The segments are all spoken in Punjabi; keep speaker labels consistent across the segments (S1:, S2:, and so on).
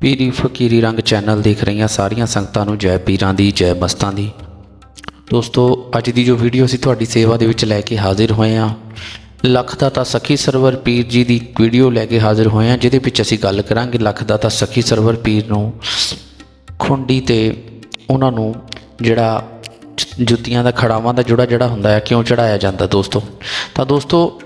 S1: ਪੀਰੀ ਫਕੀਰੀ ਰੰਗ ਚੈਨਲ ਦੇਖ ਰਹੀਆਂ ਸਾਰੀਆਂ ਸੰਗਤਾਂ ਨੂੰ ਜੈ ਪੀਰਾਂ ਦੀ, ਜੈ ਮਸਤਾਂ ਦੀ। ਦੋਸਤੋ, ਅੱਜ ਦੀ ਜੋ ਵੀਡੀਓ ਅਸੀਂ ਤੁਹਾਡੀ ਸੇਵਾ ਦੇ ਵਿੱਚ ਲੈ ਕੇ ਹਾਜ਼ਰ ਹੋਏ ਹਾਂ, ਲੱਖ ਦਾ ਤਾਂ ਸਖੀ ਸਰਵਰ ਪੀਰ ਜੀ ਦੀ ਵੀਡੀਓ ਲੈ ਕੇ ਹਾਜ਼ਰ ਹੋਏ ਹਾਂ, ਜਿਹਦੇ ਵਿੱਚ ਅਸੀਂ ਗੱਲ ਕਰਾਂਗੇ ਲੱਖ ਦਾ ਤਾਂ ਸਖੀ ਸਰਵਰ ਪੀਰ ਨੂੰ। ਖੁੰਡੀ ਤੇ ਉਹਨਾਂ ਨੂੰ ਜਿਹੜਾ ਜੁੱਤੀਆਂ ਦਾ, ਖੜਾਵਾਂ ਦਾ ਜੁੜਾ ਜਿਹੜਾ ਹੁੰਦਾ ਹੈ ਕਿਉਂ ਚੜਾਇਆ ਜਾਂਦਾ ਦੋਸਤੋ? ਤਾਂ ਦੋਸਤੋ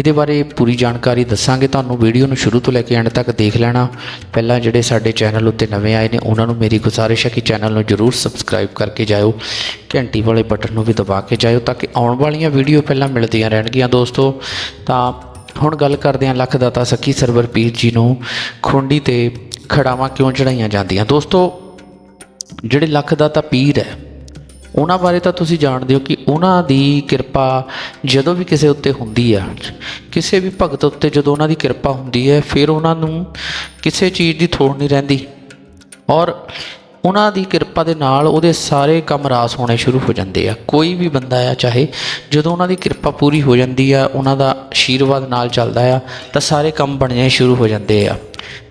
S1: ਇਹਦੇ ਬਾਰੇ ਪੂਰੀ ਜਾਣਕਾਰੀ ਦੱਸਾਂਗੇ। ਤੁਹਾਨੂੰ ਵੀਡੀਓ ਨੂੰ ਸ਼ੁਰੂ ਤੋਂ ਲੈ ਕੇ ਐਂਡ ਤੱਕ ਦੇਖ ਲੈਣਾ। ਪਹਿਲਾਂ ਜਿਹੜੇ ਸਾਡੇ ਚੈਨਲ ਉੱਤੇ ਨਵੇਂ ਆਏ ਨੇ, ਉਹਨਾਂ ਨੂੰ ਮੇਰੀ ਗੁਜ਼ਾਰਿਸ਼ ਹੈ ਕਿ ਚੈਨਲ ਨੂੰ ਜਰੂਰ ਸਬਸਕ੍ਰਾਈਬ ਕਰਕੇ ਜਾਇਓ। ਘੰਟੀ ਵਾਲੇ ਬਟਨ ਨੂੰ ਵੀ ਦਬਾ ਕੇ ਜਾਇਓ ਤਾਂ ਕਿ ਆਉਣ ਵਾਲੀਆਂ ਵੀਡੀਓ ਪਹਿਲਾਂ ਮਿਲਦੀਆਂ ਰਹਿਣਗੀਆਂ ਦੋਸਤੋ। ਤਾਂ ਹੁਣ ਗੱਲ ਕਰਦੇ ਹਾਂ ਲੱਖ ਦਾਤਾ ਸੱਕੀ ਸਰਵਰ ਪੀਰ ਜੀ ਨੂੰ। ਖੁੰਡੀ ਤੇ ਖੜਾਵਾਂ ਕਿਉਂ ਚੜਾਈਆਂ ਜਾਂਦੀਆਂ? ਦੋਸਤੋ, ਜਿਹੜੇ ਲੱਖ ਦਾ ਪੀਰ ਹੈ ਉਹਨਾਂ ਬਾਰੇ ਤਾਂ ਤੁਸੀਂ ਜਾਣਦੇ ਹੋ ਕਿ ਉਹਨਾਂ ਦੀ ਕਿਰਪਾ ਜਦੋਂ ਵੀ ਕਿਸੇ ਉੱਤੇ ਹੁੰਦੀ ਆ, ਕਿਸੇ ਵੀ ਭਗਤ ਉੱਤੇ ਜਦੋਂ ਉਹਨਾਂ ਦੀ ਕਿਰਪਾ ਹੁੰਦੀ ਹੈ, ਫਿਰ ਉਹਨਾਂ ਨੂੰ ਕਿਸੇ ਚੀਜ਼ ਦੀ ਥੋੜ ਨਹੀਂ ਰਹਿੰਦੀ। ਔਰ ਉਹਨਾਂ ਦੀ ਕਿਰਪਾ ਦੇ ਨਾਲ ਉਹਦੇ ਸਾਰੇ ਕੰਮ ਰਾਸ ਹੋਣੇ ਸ਼ੁਰੂ ਹੋ ਜਾਂਦੇ ਆ। ਕੋਈ ਵੀ ਬੰਦਾ ਆ, ਚਾਹੇ ਜਦੋਂ ਉਹਨਾਂ ਦੀ ਕਿਰਪਾ ਪੂਰੀ ਹੋ ਜਾਂਦੀ ਆ, ਉਹਨਾਂ ਦਾ ਆਸ਼ੀਰਵਾਦ ਨਾਲ ਚੱਲਦਾ ਆ, ਤਾਂ ਸਾਰੇ ਕੰਮ ਬਣਨੇ ਸ਼ੁਰੂ ਹੋ ਜਾਂਦੇ ਆ।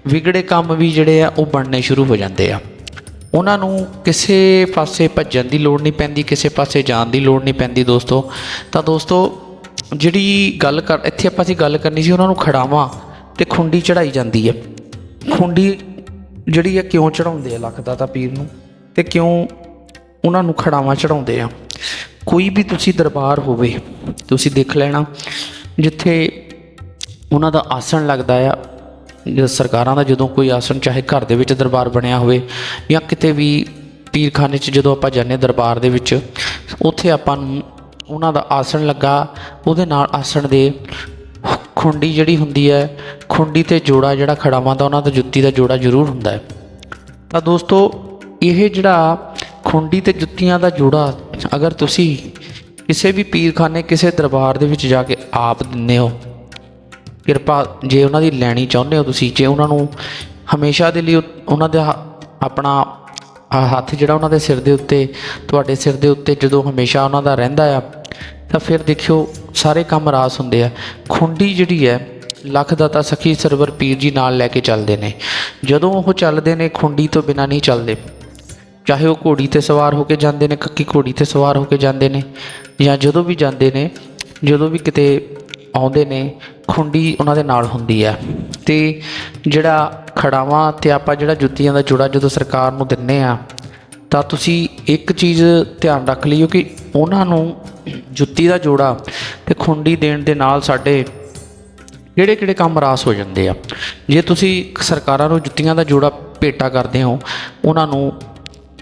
S1: ਵਿਗੜੇ ਕੰਮ ਵੀ ਜਿਹੜੇ ਆ, ਉਹ ਬਣਨੇ ਸ਼ੁਰੂ ਹੋ ਜਾਂਦੇ ਆ। ਉਹਨਾਂ ਨੂੰ ਕਿਸੇ ਪਾਸੇ ਭੱਜਣ ਦੀ ਲੋੜ ਨਹੀਂ ਪੈਂਦੀ, ਕਿਸੇ ਪਾਸੇ ਜਾਣ ਦੀ ਲੋੜ ਨਹੀਂ ਪੈਂਦੀ ਦੋਸਤੋ। ਤਾਂ ਦੋਸਤੋ, ਜਿਹੜੀ ਗੱਲ ਕਰ, ਇੱਥੇ ਆਪਾਂ ਅਸੀਂ ਗੱਲ ਕਰਨੀ ਸੀ, ਉਹਨਾਂ ਨੂੰ ਖੜਾਵਾਂ ਤੇ ਖੁੰਡੀ ਚੜਾਈ ਜਾਂਦੀ ਹੈ। ਖੁੰਡੀ ਜਿਹੜੀ ਆ ਕਿਉਂ ਚੜਾਉਂਦੇ ਆ ਲੱਖ ਤਾਂ ਪੀਰ ਨੂੰ ਤੇ ਕਿਉਂ ਉਹਨਾਂ ਨੂੰ ਖੜਾਵਾਂ ਚੜਾਉਂਦੇ ਆ? ਕੋਈ ਵੀ ਤੁਸੀਂ ਦਰਬਾਰ ਹੋਵੇ, ਤੁਸੀਂ ਦੇਖ ਲੈਣਾ, ਜਿੱਥੇ ਉਹਨਾਂ ਦਾ ਆਸਣ ਲੱਗਦਾ ਆ ਸਰਕਾਰਾਂ ਦਾ ਜਦੋਂ ਕੋਈ ਆਸਣ, ਚਾਹੇ ਘਰ ਦੇ ਵਿੱਚ ਦਰਬਾਰ ਬਣਿਆ ਹੋਵੇ ਜਾਂ ਕਿਤੇ ਵੀ ਪੀਰਖਾਨੇ 'ਚ ਜਦੋਂ ਆਪਾਂ ਜਾਂਦੇ ਹਾਂ ਦਰਬਾਰ ਦੇ ਵਿੱਚ, ਉੱਥੇ ਆਪਾਂ ਨੂੰ ਉਹਨਾਂ ਦਾ ਆਸਣ ਲੱਗਾ, ਉਹਦੇ ਨਾਲ ਆਸਣ ਦੇ ਖੁੰਡੀ ਜਿਹੜੀ ਹੁੰਦੀ ਹੈ, ਖੁੰਡੀ ਤੇ ਜੋੜਾ ਜਿਹੜਾ ਖੜਾਵਾਂ ਦਾ, ਉਹਨਾਂ ਦਾ ਜੁੱਤੀ ਦਾ ਜੋੜਾ ਜ਼ਰੂਰ ਹੁੰਦਾ ਹੈ। ਤਾਂ ਦੋਸਤੋ, ਇਹ ਜਿਹੜਾ ਖੁੰਡੀ ਤੇ ਜੁੱਤੀਆਂ ਦਾ ਜੋੜਾ, ਅਗਰ ਤੁਸੀਂ ਕਿਸੇ ਵੀ ਪੀਰਖਾਨੇ, ਕਿਸੇ ਦਰਬਾਰ ਦੇ ਵਿੱਚ ਜਾ ਕੇ ਆਪ ਦਿੰਦੇ ਹੋ ਕਿਰਪਾ ਜੇ ਉਹਨਾਂ ਦੀ ਲੈਣੀ ਚਾਹੁੰਦੇ ਹੋ ਤੁਸੀਂ, ਜੇ ਉਹਨਾਂ ਨੂੰ ਹਮੇਸ਼ਾ ਦੇ ਲਈ ਉਹ- ਉਹਨਾਂ ਦਾ ਹ- ਆਪਣਾ ਹੱਥ ਜਿਹੜਾ ਉਹਨਾਂ ਦੇ ਸਿਰ ਦੇ ਉੱਤੇ, ਤੁਹਾਡੇ ਸਿਰ ਦੇ ਉੱਤੇ ਜਦੋਂ ਹਮੇਸ਼ਾ ਉਹਨਾਂ ਦਾ ਰਹਿੰਦਾ ਆ, ਤਾਂ ਫਿਰ ਦੇਖਿਓ ਸਾਰੇ ਕੰਮ ਰਾਸ ਹੁੰਦੇ ਆ। ਖੁੰਡੀ ਜਿਹੜੀ ਹੈ, ਲੱਖ ਦਾਤਾ ਸਖੀ ਸਰਵਰ ਪੀਰ ਜੀ ਨਾਲ ਲੈ ਕੇ ਚੱਲਦੇ ਨੇ। ਜਦੋਂ ਉਹ ਚੱਲਦੇ ਨੇ, ਖੁੰਡੀ ਤੋਂ ਬਿਨਾਂ ਨਹੀਂ ਚੱਲਦੇ। ਚਾਹੇ ਉਹ ਘੋੜੀ ਤੇ ਸਵਾਰ ਹੋ ਕੇ ਜਾਂਦੇ ਨੇ, ਕੱਕੀ ਘੋੜੀ ਤੇ ਸਵਾਰ ਹੋ ਕੇ ਜਾਂਦੇ ਨੇ, ਜਾਂ ਜਦੋਂ ਵੀ ਜਾਂਦੇ ਨੇ, ਜਦੋਂ ਵੀ ਕਿਤੇ ਆਉਂਦੇ ਨੇ ਖੁੰਡੀ ਉਹਨਾਂ ਦੇ ਨਾਲ ਹੁੰਦੀ ਹੈ। ਤੇ ਜਿਹੜਾ ਖੜਾਵਾਂ ਤੇ ਆਪਾਂ ਜਿਹੜਾ ਜੁੱਤੀਆਂ ਦਾ ਜੋੜਾ ਜਦੋਂ ਸਰਕਾਰ ਨੂੰ ਦਿੰਨੇ ਆ, ਤਾਂ ਤੁਸੀਂ ਇੱਕ ਚੀਜ਼ ਧਿਆਨ ਰੱਖ ਲਿਓ ਕਿ ਉਹਨਾਂ ਨੂੰ ਜੁੱਤੀ ਦਾ ਜੋੜਾ ਤੇ ਖੁੰਡੀ ਦੇਣ ਦੇ ਨਾਲ ਸਾਡੇ ਕਿਹੜੇ ਕਿਹੜੇ ਕੰਮ ਰਾਸ ਹੋ ਜਾਂਦੇ ਆ। ਜੇ ਤੁਸੀਂ ਸਰਕਾਰਾਂ ਨੂੰ ਜੁੱਤੀਆਂ ਦਾ ਜੋੜਾ ਭੇਟਾ ਕਰਦੇ ਹੋ, ਉਹਨਾਂ ਨੂੰ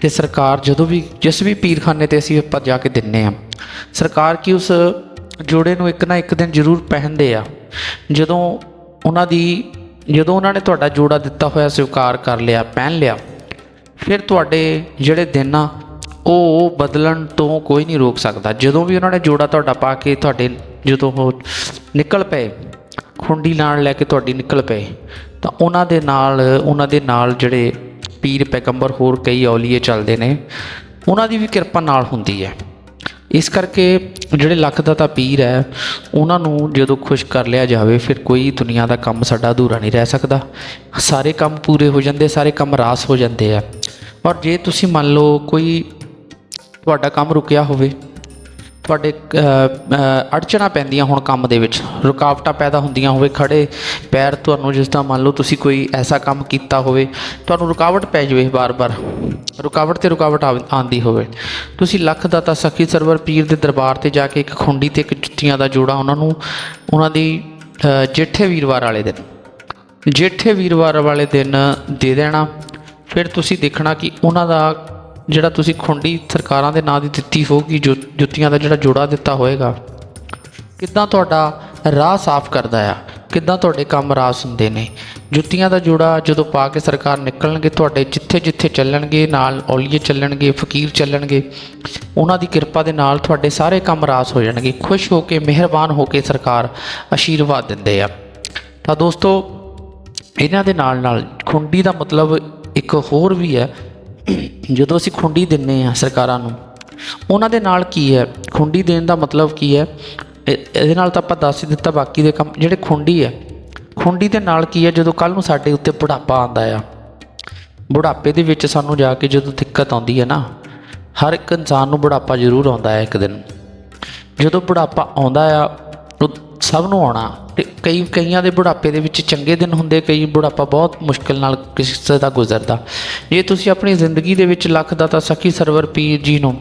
S1: ਤੇ ਸਰਕਾਰ ਜਦੋਂ ਵੀ ਜਿਸ ਵੀ ਪੀਰਖਾਨੇ ਤੇ ਅਸੀਂ ਆਪਾਂ ਜਾ ਕੇ ਦਿੰਨੇ ਆ, ਸਰਕਾਰ ਕੀ ਉਸ ਜੋੜੇ ਨੂੰ ਇੱਕ ਨਾ ਇੱਕ ਦਿਨ ਜ਼ਰੂਰ ਪਹਿਨਦੇ ਆ। ਜਦੋਂ ਉਹਨਾਂ ਦੀ, ਜਦੋਂ ਉਹਨਾਂ ਨੇ ਤੁਹਾਡਾ ਜੋੜਾ ਦਿੱਤਾ ਹੋਇਆ, ਸਵੀਕਾਰ ਕਰ ਲਿਆ, ਪਹਿਨ ਲਿਆ, ਫਿਰ ਤੁਹਾਡੇ ਜਿਹੜੇ ਦਿਨ ਆ, ਉਹ ਬਦਲਣ ਤੋਂ ਕੋਈ ਨਹੀਂ ਰੋਕ ਸਕਦਾ। ਜਦੋਂ ਵੀ ਉਹਨਾਂ ਨੇ ਜੋੜਾ ਤੁਹਾਡਾ ਪਾ ਕੇ ਤੁਹਾਡੇ ਜਦੋਂ ਉਹ ਨਿਕਲ ਪਏ, ਖੁੰਡੀ ਨਾਲ ਲੈ ਕੇ ਤੁਹਾਡੀ ਨਿਕਲ ਪਏ, ਤਾਂ ਉਹਨਾਂ ਦੇ ਨਾਲ, ਉਹਨਾਂ ਦੇ ਨਾਲ ਜਿਹੜੇ ਪੀਰ ਪੈਗੰਬਰ ਹੋਰ ਕਈ ਔਲੀਏ ਚੱਲਦੇ ਨੇ, ਉਹਨਾਂ ਦੀ ਵੀ ਕਿਰਪਾ ਨਾਲ ਹੁੰਦੀ ਹੈ। ਇਸ ਕਰਕੇ ਜਿਹੜੇ ਲੱਖ ਦਾ ਤਾਂ ਪੀਰ ਹੈ, ਉਹਨਾਂ ਨੂੰ ਜਦੋਂ ਖੁਸ਼ ਕਰ ਲਿਆ ਜਾਵੇ, ਫਿਰ ਕੋਈ ਦੁਨੀਆ ਦਾ ਕੰਮ ਸਾਡਾ ਅਧੂਰਾ ਨਹੀਂ ਰਹਿ ਸਕਦਾ। ਸਾਰੇ ਕੰਮ ਪੂਰੇ ਹੋ ਜਾਂਦੇ, ਸਾਰੇ ਕੰਮ ਰਾਸ ਹੋ ਜਾਂਦੇ ਆ। ਔਰ ਜੇ ਤੁਸੀਂ ਮੰਨ ਲਓ ਕੋਈ ਤੁਹਾਡਾ ਕੰਮ ਰੁਕਿਆ ਹੋਵੇ ਤੁਹਾਡੇ ਅ, ਅੜਚਣਾ ਪੈਂਦੀਆਂ ਹੁਣ ਕੰਮ ਦੇ ਵਿੱਚ ਰੁਕਾਵਟਾਂ ਪੈਦਾ ਹੁੰਦੀਆਂ ਹੋਵੇ ਖੜੇ ਪੈਰ ਤੁਹਾਨੂੰ ਜਿਸ ਤਰ੍ਹਾਂ ਮੰਨ ਲਓ ਤੁਸੀਂ ਕੋਈ ਐਸਾ ਕੰਮ ਕੀਤਾ ਹੋਵੇ ਤੁਹਾਨੂੰ ਰੁਕਾਵਟ ਪੈ ਜਾਵੇ ਬਾਰ-ਬਾਰ ਰੁਕਾਵਟ ਤੇ ਰੁਕਾਵਟ ਆਵ- ਆਉਂਦੀ ਹੋਵੇ। ਤੁਸੀਂ ਲੱਖ ਦਾਤਾ ਸਖੀ ਸਰਵਰ ਪੀਰ ਦੇ ਦਰਬਾਰ ਤੇ ਜਾ ਕੇ ਇੱਕ ਖੁੰਡੀ ਤੇ ਇੱਕ ਜੁੱਤੀਆਂ ਦਾ ਜੋੜਾ ਉਹਨਾਂ ਨੂੰ ਉਹਨਾਂ ਦੀ ਜੇਠੇ ਵੀਰਵਾਰ ਵਾਲੇ ਦਿਨ ਜੇਠੇ ਵੀਰਵਾਰ ਵਾਲੇ ਦਿਨ ਦੇ ਦੇਣਾ ਫਿਰ ਤੁਸੀਂ ਦੇਖਣਾ ਕਿ ਉਹਨਾਂ ਦਾ ਜਿਹੜਾ ਤੁਸੀਂ ਖੁੰਡੀ ਸਰਕਾਰਾਂ ਦੇ ਨਾਂ ਦੀ ਦਿੱਤੀ ਹੋਊਗੀ, ਜੋ ਜੁੱਤੀਆਂ ਦਾ ਜਿਹੜਾ ਜੋੜਾ ਦਿੱਤਾ ਹੋਏਗਾ, ਕਿੱਦਾਂ ਤੁਹਾਡਾ ਰਾਹ ਸਾਫ਼ ਕਰਦਾ ਆ? ਕਿੱਦਾਂ ਤੁਹਾਡੇ ਕੰਮ ਰਾਸ ਹੁੰਦੇ ਨੇ? ਜੁੱਤੀਆਂ ਦਾ ਜੋੜਾ ਜਦੋਂ ਪਾ ਕੇ ਸਰਕਾਰ ਨਿਕਲਣਗੇ, ਤੁਹਾਡੇ ਜਿੱਥੇ ਜਿੱਥੇ ਚੱਲਣਗੇ, ਨਾਲ ਔਲੀਏ ਚੱਲਣਗੇ, ਫਕੀਰ ਚੱਲਣਗੇ, ਉਹਨਾਂ ਦੀ ਕਿਰਪਾ ਦੇ ਨਾਲ ਤੁਹਾਡੇ ਸਾਰੇ ਕੰਮ ਰਾਸ ਹੋ ਜਾਣਗੇ। ਖੁਸ਼ ਹੋ ਕੇ, ਮਿਹਰਬਾਨ ਹੋ ਕੇ ਸਰਕਾਰ ਆਸ਼ੀਰਵਾਦ ਦਿੰਦੇ ਆ। ਤਾਂ ਦੋਸਤੋ, ਇਹਨਾਂ ਦੇ ਨਾਲ ਨਾਲ ਖੁੰਡੀ ਦਾ ਮਤਲਬ ਇੱਕ ਹੋਰ ਵੀ ਹੈ ਜਦੋਂ ਅਸੀਂ ਖੁੰਡੀ ਦਿੰਨੇ ਆ ਸਰਕਾਰਾਂ ਨੂੰ, ਉਹਨਾਂ ਦੇ ਨਾਲ ਕੀ ਹੈ? ਖੁੰਡੀ ਦੇਣ ਦਾ ਮਤਲਬ ਕੀ ਹੈ? ਇਹਦੇ ਨਾਲ ਤਾਂ ਆਪਾਂ ਦੱਸ ਹੀ ਦਿੱਤਾ ਬਾਕੀ ਦੇ ਕੰਮ, ਜਿਹੜੇ ਖੁੰਡੀ ਹੈ, ਖੁੰਡੀ ਦੇ ਨਾਲ ਕੀ ਹੈ? ਜਦੋਂ ਕੱਲ ਨੂੰ ਸਾਡੇ ਉੱਤੇ ਬੁਢਾਪਾ ਆਉਂਦਾ ਆ, ਬੁਢਾਪੇ ਦੇ ਵਿੱਚ ਸਾਨੂੰ ਜਾ ਕੇ ਜਦੋਂ ਦਿੱਕਤ ਆਉਂਦੀ ਹੈ ਨਾ, ਹਰ ਇੱਕ ਇਨਸਾਨ ਨੂੰ ਬੁਢਾਪਾ ਜ਼ਰੂਰ ਆਉਂਦਾ ਹੈ ਇੱਕ ਦਿਨ। ਜਦੋਂ ਬੁਢਾਪਾ ਆਉਂਦਾ ਆ ਉਹ ਸਭ ਨੂੰ ਆਉਣਾ। ਕਈ ਕਈਆਂ ਦੇ ਬੁਢਾਪੇ ਦੇ ਵਿੱਚ ਚੰਗੇ ਦਿਨ ਹੁੰਦੇ, ਕਈ ਬੁਢਾਪਾ ਬਹੁਤ ਮੁਸ਼ਕਿਲ ਨਾਲ ਕਿਸੇ ਦਾ ਗੁਜ਼ਰਦਾ। ਜੇ ਤੁਸੀਂ ਆਪਣੀ ਜ਼ਿੰਦਗੀ ਦੇ ਵਿੱਚ ਲੱਖ ਦਾ ਤਾਂ ਸਖੀ ਸਰਵਰ ਪੀਰ ਜੀ ਨੂੰ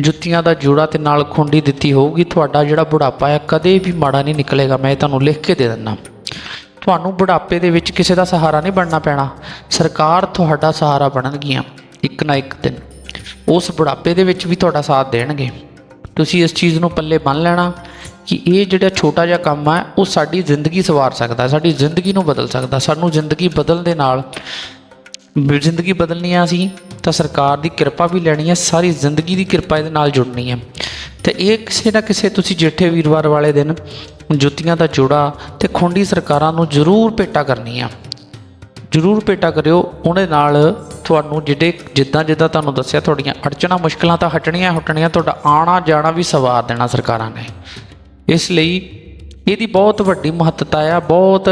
S1: ਜੁੱਤੀਆਂ ਦਾ ਜੋੜਾ ਤੇ ਨਾਲ ਖੁੰਡੀ ਦਿੱਤੀ ਹੋਊਗੀ, ਤੁਹਾਡਾ ਜਿਹੜਾ ਬੁਢਾਪਾ ਹੈ ਕਦੇ ਵੀ ਮਾੜਾ ਨਹੀਂ ਨਿਕਲੇਗਾ। ਮੈਂ ਤੁਹਾਨੂੰ ਲਿਖ ਕੇ ਦੇ ਦਿੰਦਾ। ਤੁਹਾਨੂੰ ਬੁਢਾਪੇ ਦੇ ਵਿੱਚ ਕਿਸੇ ਦਾ ਸਹਾਰਾ ਨਹੀਂ ਬਣਨਾ ਪੈਣਾ। ਸਰਕਾਰ ਤੁਹਾਡਾ ਸਹਾਰਾ ਬਣਨਗੀਆਂ, ਇੱਕ ਨਾ ਇੱਕ ਦਿਨ। ਉਸ ਬੁਢਾਪੇ ਦੇ ਵਿੱਚ ਵੀ ਤੁਹਾਡਾ ਸਾਥ ਦੇਣਗੇ। ਤੁਸੀਂ ਇਸ ਚੀਜ਼ ਨੂੰ ਪੱਲੇ ਬੰਨ ਲੈਣਾ। ਕਿ ਇਹ ਜਿਹੜਾ ਛੋਟਾ ਜਿਹਾ ਕੰਮ ਹੈ ਉਹ ਸਾਡੀ ਜ਼ਿੰਦਗੀ ਸਵਾਰ ਸਕਦਾ ਸਾਡੀ ਜ਼ਿੰਦਗੀ ਨੂੰ ਬਦਲ ਸਕਦਾ ਸਾਨੂੰ ਜ਼ਿੰਦਗੀ ਬਦਲਣ ਦੇ ਨਾਲ ਜ਼ਿੰਦਗੀ ਬਦਲਣੀ ਆ ਅਸੀਂ, ਤਾਂ ਸਰਕਾਰ ਦੀ ਕਿਰਪਾ ਵੀ ਲੈਣੀ ਹੈ, ਸਾਰੀ ਜ਼ਿੰਦਗੀ ਦੀ ਕਿਰਪਾ ਇਹਦੇ ਨਾਲ ਜੁੜਨੀ ਹੈ। ਤੇ ਇਹ ਕਿਸੇ ਨਾ ਕਿਸੇ ਤੁਸੀਂ ਜੇਠੇ ਵੀਰਵਾਰ ਵਾਲੇ ਦਿਨ ਜੁੱਤੀਆਂ ਦਾ ਜੋੜਾ ਤੇ ਖੁੰਡੀ ਸਰਕਾਰਾਂ ਨੂੰ ਜ਼ਰੂਰ ਭੇਟਾ ਕਰਨੀ ਆ। ਜ਼ਰੂਰ ਭੇਟਾ ਕਰਿਓ, ਉਹਦੇ ਨਾਲ ਤੁਹਾਨੂੰ ਜਿਹੜੇ ਜਿੱਦਾਂ ਜਿੱਦਾਂ ਤੁਹਾਨੂੰ ਦੱਸਿਆ, ਤੁਹਾਡੀਆਂ ਅੜਚਣਾ, ਮੁਸ਼ਕਲਾਂ ਤਾਂ ਹਟਣੀਆਂ ਹਟਣੀਆਂ, ਤੁਹਾਡਾ ਆਣਾ ਜਾਣਾ ਵੀ ਸਵਾਰ ਦੇਣਾ ਸਰਕਾਰਾਂ ਨੇ। ਇਸ ਲਈ ਇਹਦੀ ਬਹੁਤ ਵੱਡੀ ਮਹੱਤਤਾ ਆ, ਬਹੁਤ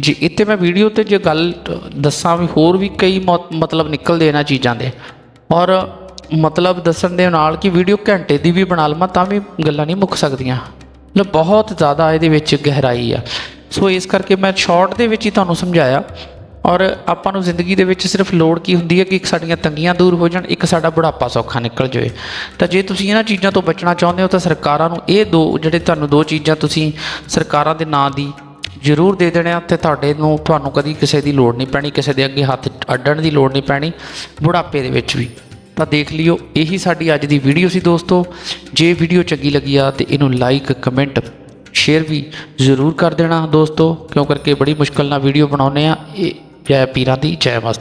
S1: ਜੀ ਇੱਥੇ ਮੈਂ ਵੀਡੀਓ ਤੇ ਜੇ ਗੱਲ ਦੱਸਾਂ ਵੀ ਹੋਰ ਵੀ ਕਈ ਮੌ- ਮਤਲਬ ਨਿਕਲਦੇ ਇਹਨਾਂ ਚੀਜ਼ਾਂ ਦੇ। ਔਰ ਮਤਲਬ ਦੱਸਣ ਦੇ ਨਾਲ ਕਿ ਵੀਡੀਓ ਘੰਟੇ ਦੀ ਵੀ ਬਣਾ ਲਵਾਂ ਤਾਂ ਵੀ ਗੱਲਾਂ ਨਹੀਂ ਮੁੱਕ ਸਕਦੀਆਂ। ਮਤਲਬ ਬਹੁਤ ਜ਼ਿਆਦਾ ਇਹਦੇ ਵਿੱਚ ਗਹਿਰਾਈ ਆ। ਸੋ ਇਸ ਕਰਕੇ ਮੈਂ ਸ਼ਾਰਟ ਦੇ ਵਿੱਚ ਹੀ ਤੁਹਾਨੂੰ ਸਮਝਾਇਆ ਔਰ ਆਪਾਂ ਨੂੰ ਜ਼ਿੰਦਗੀ ਦੇ ਵਿੱਚ ਸਿਰਫ ਲੋੜ ਕੀ ਹੁੰਦੀ ਹੈ ਕਿ ਇੱਕ ਸਾਡੀਆਂ ਤੰਗੀਆਂ ਦੂਰ ਹੋ ਜਾਣ, ਇੱਕ ਸਾਡਾ ਬੁਢਾਪਾ ਸੌਖਾ ਨਿਕਲ ਜਾਵੇ। ਤਾਂ ਜੇ ਤੁਸੀਂ ਇਹਨਾਂ ਚੀਜ਼ਾਂ ਤੋਂ ਬਚਣਾ ਚਾਹੁੰਦੇ ਹੋ ਤਾਂ ਸਰਕਾਰਾਂ ਨੂੰ ਇਹ ਦੋ, ਜਿਹੜੇ ਤੁਹਾਨੂੰ ਦੋ ਚੀਜ਼ਾਂ ਤੁਸੀਂ ਸਰਕਾਰਾਂ ਦੇ ਨਾਂ ਦੀ ਜ਼ਰੂਰ ਦੇ ਦੇਣੇ ਆ, ਤੇ ਤੁਹਾਡੇ ਨੂੰ, ਤੁਹਾਨੂੰ ਕਦੀ ਕਿਸੇ ਦੀ ਲੋੜ ਨਹੀਂ ਪੈਣੀ, ਕਿਸੇ ਦੇ ਅੱਗੇ ਹੱਥ ਅੱਡਣ ਦੀ ਲੋੜ ਨਹੀਂ ਪੈਣੀ, ਬੁਢਾਪੇ ਦੇ ਵਿੱਚ ਵੀ। ਤਾਂ ਦੇਖ ਲਿਓ, ਇਹੀ ਸਾਡੀ ਅੱਜ ਦੀ ਵੀਡੀਓ ਸੀ ਦੋਸਤੋ। ਜੇ ਵੀਡੀਓ ਚੰਗੀ ਲੱਗੀ ਆ, ਤੇ ਇਹਨੂੰ ਲਾਈਕ ਕਮੈਂਟ ਸ਼ੇਅਰ ਵੀ ਜ਼ਰੂਰ ਕਰ ਦੇਣਾ ਦੋਸਤੋ, ਕਿਉਂ ਕਰਕੇ ਬੜੀ ਮੁਸ਼ਕਲ ਨਾਲ ਵੀਡੀਓ ਬਣਾਉਨੇ ਆ। ਇਹ ਜੈ ਪੀਰਾਂ ਦੀ ਜੈ ਮਸਤ